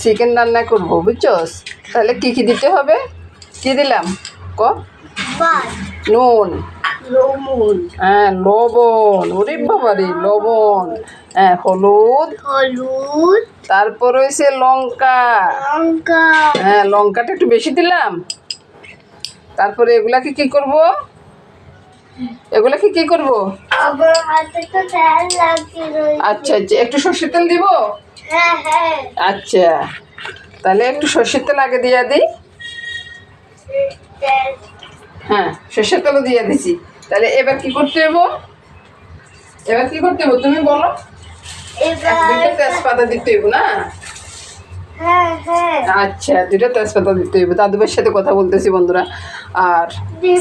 Chicken রান্না করব বুঝছস? তাহলে কি কি দিতে হবে? কি দিলাম? ক? নুন। লবণ। হ্যাঁ লবণ। ওরে বাবারে লবণ। হ্যাঁ হলুদ। হলুদ। তারপর হয়েছে লঙ্কা। লঙ্কা। হ্যাঁ লঙ্কাটা একটু বেশি দিলাম। তারপরে এগুলাকে কি করব? এগুলাকে কি করব? আচ্ছা আচ্ছা একটু সর্ষের তেল দিব? আচ্ছা তাহলে একটু সর্ষের তেল আগে দিয়ে দিই। হ্যাঁ সর্ষের তেলও দিয়ে দিছি। তাহলে এবার কি করতে হব এবার কি করতে হব তুমি বলো? তেজপাতা দিতে হইব না? হ্যাঁ হ্যাঁ আচ্ছা দুটো তেজপাতা দিতে হইব। দাদুবের সাথে কথা বলতেছি বন্ধুরা। আর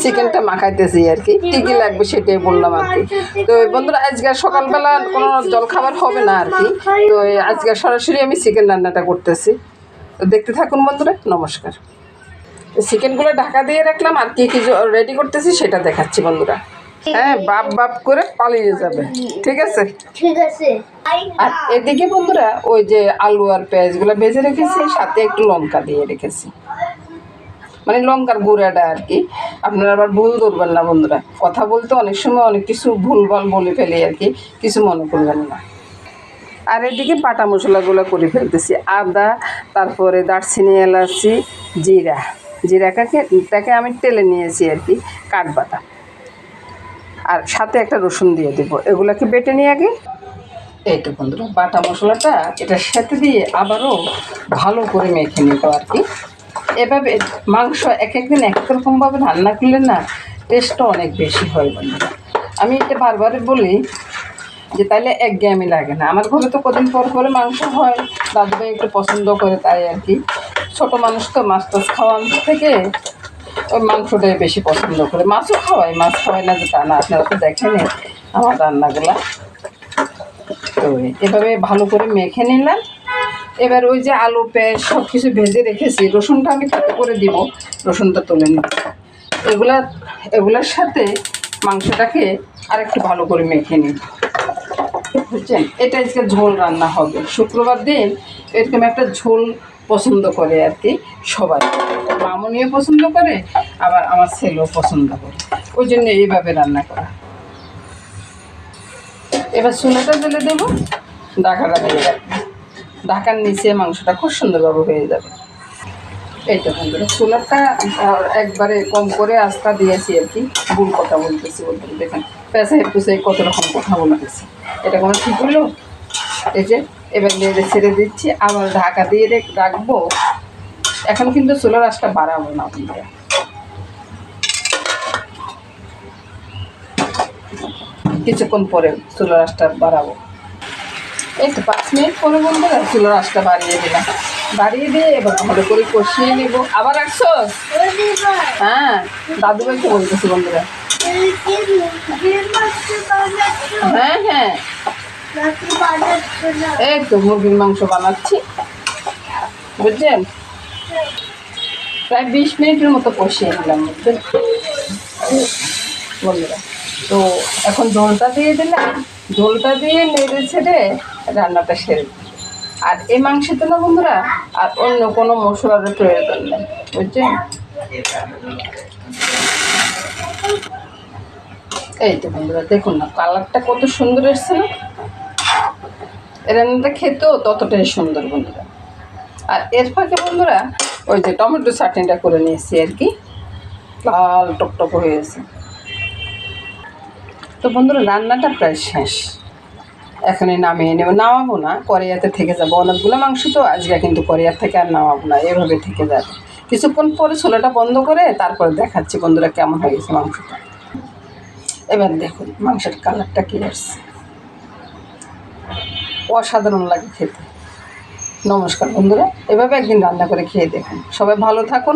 চিকেনটা মাখাইতেছি আর কি। কী কী লাগবে সেটাই বললাম আর কি। তো বন্ধুরা আজকে সকালবেলা কোনো জল খাবার হবে না আর কি। তো আজকে সরাসরি আমি চিকেন রান্নাটা করতেছি। তো দেখতে থাকুন বন্ধুরা। নমস্কার। চিকেনগুলো ঢাকা দিয়ে রাখলাম। আর কি কি রেডি করতেছি সেটা দেখাচ্ছি বন্ধুরা। হ্যাঁ বাপ বাপ করে পালিয়ে যাবে। ঠিক আছে? ঠিক আছে। আর এদিকে বন্ধুরা ওই যে আলু আর পেঁয়াজগুলো ভেজে রেখেছি সাথে একটু লঙ্কা দিয়ে রেখেছি। মানে লঙ্কার গুঁড়াটা আর কি। আপনারা আবার ভুল ধরবেন না বন্ধুরা। কথা বলতে অনেক সময় অনেক কিছু ভুলভাল বলে ফেলি আর কি কিছু মনে করবেন না। আর এদিকে বাটা মশলাগুলো করে ফেলতেছি। আদা তারপরে দারচিনি এলাচি জিরা। জিরাটাকে তাকে আমি টেলে নিয়েছি আর কি কাঠবাটা। আর সাথে একটা রসুন দিয়ে দেবো। এগুলাকে বেটে নিয়ে আগে এই তো বন্ধুরা, বাটা মশলাটা এটার সাথে দিয়ে আবারও ভালো করে মেখে নিব আর কি। এভাবে মাংস এক একদিন এক রকমভাবে রান্না করলে না টেস্টটা অনেক বেশি হয় বন্ধুরা। আমি এটা বারবার বলি যে তাইলে এক গ্যামি লাগে না। আমার ঘরে তো কদিন পর পরে মাংস হয়, দাদুভাই একটু পছন্দ করে তাই আর কি। ছোটো মানুষ তো মাছ টাছ খাওয়ান থেকে ওই মাংসটাই বেশি পছন্দ করে। মাছও খাওয়াই, মাছ খাওয়াই না যে তা না, আপনারা তো দেখেন আমার রান্নাগুলা। তো এভাবে ভালো করে মেখে নিলাম। এবার ওই যে আলু পেঁয়াজ সব কিছু ভেজে রেখেছি, রসুনটা আমি তাতে করে দিব, রসুনটা তুলে নিব। এগুলা, এগুলার সাথে মাংসটাকে আর একটু ভালো করে মেখে নিই। বুঝছেন? এটা আজকে ঝোল রান্না হবে। শুক্রবার দিন এরকম একটা ঝোল পছন্দ করে আর কি, সবাই। মামনিও পছন্দ করে, আবার আমার ছেলেও পছন্দ করে। ওই জন্য এইভাবে রান্না করা। এবার চুলাটা জ্বেলে দেবো, ঢাকাটা দিয়ে রাখব। ঢাকার নিচে মাংসটা খুব সুন্দরভাবে হয়ে যাবে। এই তো বন্ধুরা একবারে কম করে আস্তা দিয়েছি আর কি, ভুল কথা বলতেছি বলতে দেখেন পেঁচা হেপুসে কত রকম কথা বলতেছি। এটা কোনো ঠিক হলো? এই যে এবার নেড়ে ছেড়ে দিচ্ছি আবার ঢাকা দিয়ে রেখ- রাখব এখন কিন্তু চুলার আঁচটা বাড়াবো না বন্ধুরা কিছুক্ষণ পরে চুলার আঁচটা বাড়াবো এই তো পাঁচ মিনিট পরে বন্ধুরা চুলার আঁচটা বাড়িয়ে দিলাম বাড়িয়ে দিয়ে এবার ভালো করে কষিয়ে নেব আবার রাখছো হ্যাঁ দাদু ভাইকে বলতেছি বন্ধুরা হ্যাঁ হ্যাঁ এই তো মুরগির মাংস বানাচ্ছি। বুঝছেন? প্রায় বিশ মিনিটের মতো কষিয়ে বুঝছেন? বন্ধুরা, তো এখন ঝোলটা দিয়ে দিলাম। ঝোলটা দিয়ে নেড়ে ছেড়ে রান্নাটা সেরে আর এই মাংসতে না বন্ধুরা, আর অন্য কোনো মশলার প্রয়োজন নেই, বুঝছেন? এই তো বন্ধুরা, দেখুন না, কালারটা কত সুন্দর এসছে না? রান্নাটা খেতেও ততটাই সুন্দর বন্ধুরা। আর এর ফাঁকে বন্ধুরা, ওই যে টমেটো চাটনিটা করে নিয়েছি আর কি। লাল টকটক হয়েছে। তো বন্ধুরা, রান্নাটা প্রায় শেষ। এখানে নামিয়ে নেব। নামাবো না করিয়াতে থেকে যাব। অনেকগুলো মাংস তো আজকে কিন্তু করিয়ার থেকে আর নামাবো না, এভাবে থেকে যাবে। কিছুক্ষণ পরে ছোলাটা বন্ধ করে তারপরে দেখাচ্ছি বন্ধুরা কেমন হয়ে গেছে মাংসটা। এবার দেখুন মাংসের কালারটা কী আসছে। অসাধারণ লাগে খেতে। নমস্কার বন্ধুরা, এভাবে একদিন রান্না করে খেয়ে দেখুন। সবাই ভালো থাকুন,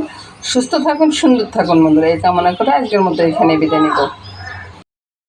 সুস্থ থাকুন, সুন্দর থাকুন বন্ধুরা, এই কামনা করে আজকের মতো এখানে বিদায় নিব।